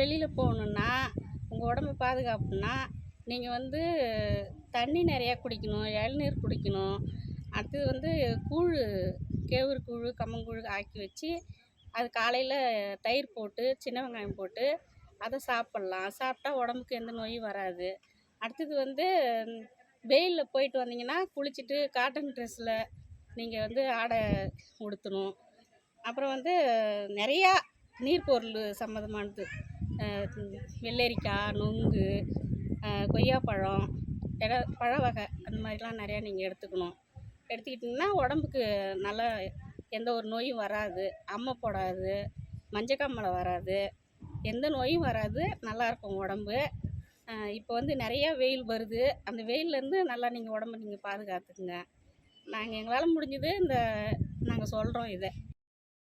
வெளியில் போகணுன்னா உங்கள் உடம்பு பாதுகாப்புனா நீங்கள் வந்து தண்ணி நிறையா குடிக்கணும் இளநீர் குடிக்கணும். அடுத்தது வந்து கூழ் கேவுரு கூழ் கம்மங்கூழ் ஆக்கி வச்சு அது காலையில் தயிர் போட்டு சின்ன வெங்காயம் போட்டு அதை சாப்பிட்லாம். சாப்பிட்டா உடம்புக்கு எந்த நோயும் வராது. அடுத்தது வந்து வெயிலில் போயிட்டு வந்தீங்கன்னா குளிச்சுட்டு காட்டன் ட்ரெஸ்ஸில் நீங்கள் வந்து ஆடை உடுத்தணும். அப்புறம் வந்து நிறையா நீர் பொருள் சம்மந்தமானது வெள்ளரிக்காய் நுங்கு கொய்யாப்பழம் எட பழ வகை அந்த மாதிரிலாம் நிறையா நீங்கள் எடுத்துக்கணும். எடுத்துக்கிட்டிங்கன்னா உடம்புக்கு நல்லா எந்த ஒரு நோயும் வராது அம்மை போடாது மஞ்சக்காமலை வராது எந்த நோயும் வராது நல்லாயிருக்கும் உடம்பு. இப்போ வந்து நிறையா வெயில் வருது. அந்த வெயில்லேருந்து நல்லா நீங்கள் உடம்ப நீங்கள் பாதுகாத்துக்குங்க. நாங்கள் எங்களால் முடிஞ்சது இந்த நாங்கள் சொல்கிறோம் இதை.